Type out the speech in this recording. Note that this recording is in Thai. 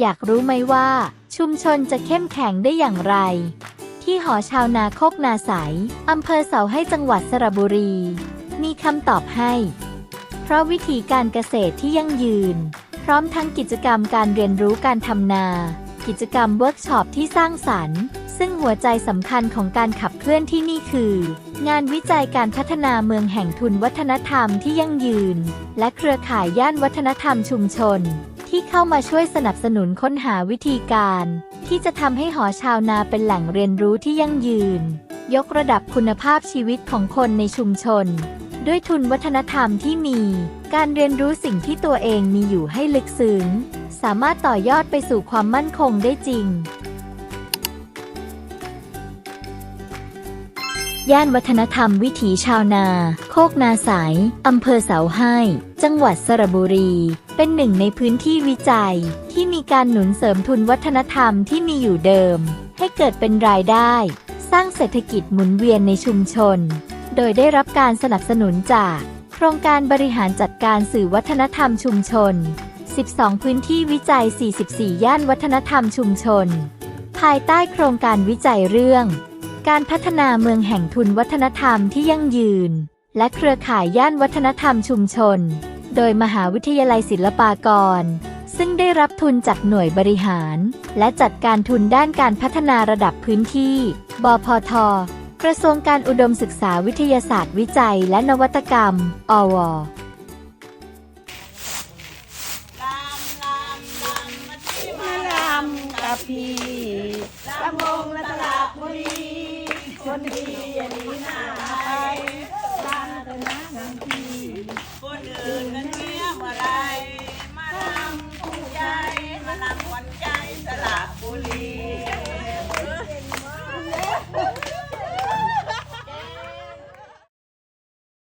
อยากรู้ไหมว่า ชุมชนจะเข้มแข็งได้อย่างไร ที่หอชาวนาโคกนาใสอำเภอเสาให้จังหวัดสระบุรี มีคำตอบให้ เพราะวิธีการเกษตรที่ยั่งยืน พร้อมทั้งกิจกรรมการเรียนรู้การทำนา กิจกรรมเวิร์กช็อปที่สร้างสรรค์ ซึ่งหัวใจสำคัญของการขับเคลื่อนที่นี่คือ งานวิจัยการพัฒนาเมืองแห่งทุนวัฒนธรรมที่ยั่งยืน และเครือข่ายย่านวัฒนธรรมชุมชน ที่เข้ามาช่วยสนับสนุนค้นหาวิธีการ ที่จะทำให้หอชาวนาเป็นแหล่งเรียนรู้ที่ยั่งยืน ยกระดับคุณภาพชีวิตของคนในชุมชน ด้วยทุนวัฒนธรรมที่มี การเรียนรู้สิ่งที่ตัวเองมีอยู่ให้ลึกซึ้ง สามารถต่อยอดไปสู่ความมั่นคงได้จริง ย่านวัฒนธรรมวิถีชาวนา โคกนาสายอำเภอเสาให้ จังหวัดสระบุรี เป็นหนึ่งในพื้นที่วิจัย ที่มีการหนุนเสริมทุนวัฒนธรรมที่มีอยู่เดิม ให้เกิดเป็นรายได้ สร้างเศรษฐกิจหมุนเวียนในชุมชน โดยได้รับการสนับสนุนจาก โครงการบริหารจัดการสื่อวัฒนธรรมชุมชน 12 พื้นที่วิจัย 44 ย่านวัฒนธรรมชุมชน ภายใต้โครงการวิจัยเรื่อง การพัฒนาเมืองแห่งทุนวัฒนธรรมที่ยั่งยืน และเครือข่ายย่านวัฒนธรรมชุมชน โดยมหาวิทยาลัยศิลปากร ซึ่งได้รับทุนจากหน่วยบริหาร และจัดการทุนด้านการพัฒนาระดับพื้นที่ บพท กระทรวงการอุดมศึกษาวิทยาศาสตร์วิจัยและนวัตกรรม อวมาลำกับพี่ลำวงและตลาด คนดีอย่างนี้หนาตอสร้างกันนะนางทีคนอื่นนั้นเงียบอะไร มาลำผู้ใหญ่มาลำวันใจสลับบุรี